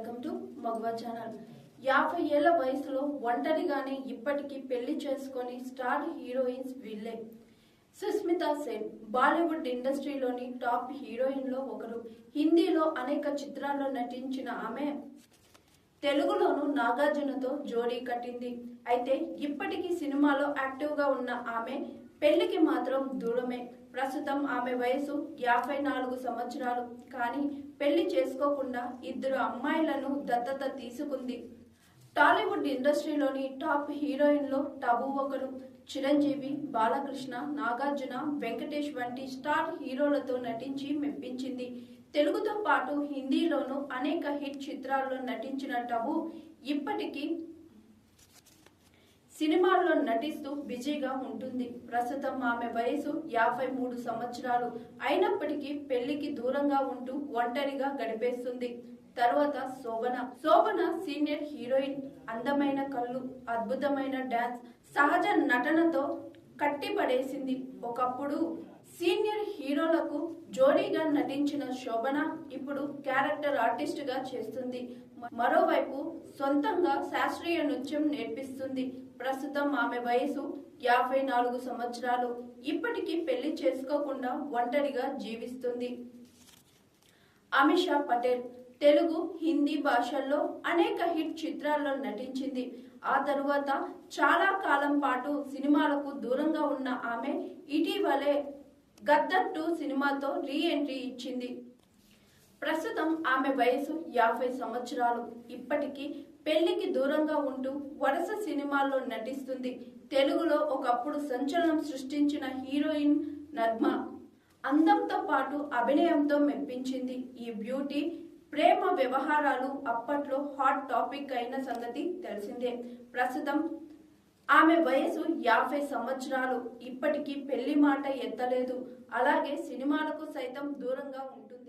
To Maguva channel. యాభై ఏళ్ళ వయసులో ఒంటరిగానే ఇప్పటికీ పెళ్ళి చేసుకొని స్టార్ హీరోయిన్స్ వీళ్ళే. సుస్మితా సేన్ బాలీవుడ్ ఇండస్ట్రీలోని టాప్ హీరోయిన్లో ఒకరు. హిందీలో అనేక చిత్రాల్లో నటించిన ఆమె. తెలుగులోను నాగార్జునతో జోడీ కట్టింది. అయితే ఇప్పటికీ సినిమాలో యాక్టివ్గా ఉన్న ఆమె పెళ్ళికి మాత్రం దూరమే. ప్రస్తుతం ఆమె వయసు యాభై నాలుగు సంవత్సరాలు. కానీ పెళ్ళి చేసుకోకుండా ఇద్దరు అమ్మాయిలను దత్తత తీసుకుంది. టాలీవుడ్ ఇండస్ట్రీలోని టాప్ హీరోయిన్లో టబు ఒకరు చిరంజీవి బాలకృష్ణ నాగార్జున వెంకటేష్ వంటి స్టార్ హీరోలతో నటించి మెప్పించింది. తెలుగుతో పాటు హిందీలోనూ అనేక హిట్ చిత్రాల్లో నటించిన టబు ఇప్పటికీ సినిమాల్లో నటిస్తూ బిజీగా ఉంటుంది. ప్రస్తుతం ఆమె వయసు యాభై మూడు సంవత్సరాలు. అయినప్పటికీ పెళ్ళికి దూరంగా ఉంటూ ఒంటరిగా గడిపేస్తుంది. తర్వాత శోభన. శోభన సీనియర్ హీరోయిన్. అందమైన కళ్ళు అద్భుతమైన డాన్స్ సహజ నటనతో కట్టిపడేసింది. ఒకప్పుడు సీనియర్ హీరోలకు జోడీగా నటించిన శోభన ఇప్పుడు క్యారెక్టర్ ఆర్టిస్ట్గా చేస్తుంది. మరోవైపు సొంతంగా శాస్త్రీయ నృత్యం నేర్పిస్తుంది. ప్రస్తుతం ఆమె వయసు యాభై నాలుగు సంవత్సరాలు. ఇప్పటికీ పెళ్ళి చేసుకోకుండా ఒంటరిగా జీవిస్తుంది. అమిషా పటేల్ తెలుగు హిందీ భాషల్లో అనేక హిట్ చిత్రాల్లో నటించింది. ఆ తరువాత చాలా కాలం పాటు సినిమాలకు దూరంగా ఉన్న ఆమె ఇటీవలే గద్దర్ టూ సినిమాతో రీ ఎంట్రీ ఇచ్చింది. ప్రస్తుతం ఆమె వయసు యాభై సంవత్సరాలు. ఇప్పటికీ పెళ్ళికి దూరంగా ఉంటూ వరుస సినిమాల్లో నటిస్తుంది. తెలుగులో ఒకప్పుడు సంచలనం సృష్టించిన హీరోయిన్ నగ్మ. అందంతో పాటు అభినయంతో మెప్పించింది ఈ బ్యూటీ. ప్రేమ వ్యవహారాలు అప్పట్లో హాట్ టాపిక్ అయిన సంగతి తెలిసిందే. ప్రస్తుతం ఆమె వయసు యాభై సంవత్సరాలు. ఇప్పటికీ పెళ్ళి మాట ఎత్తలేదు. అలాగే సినిమాలకు సైతం దూరంగా ఉంటుంది.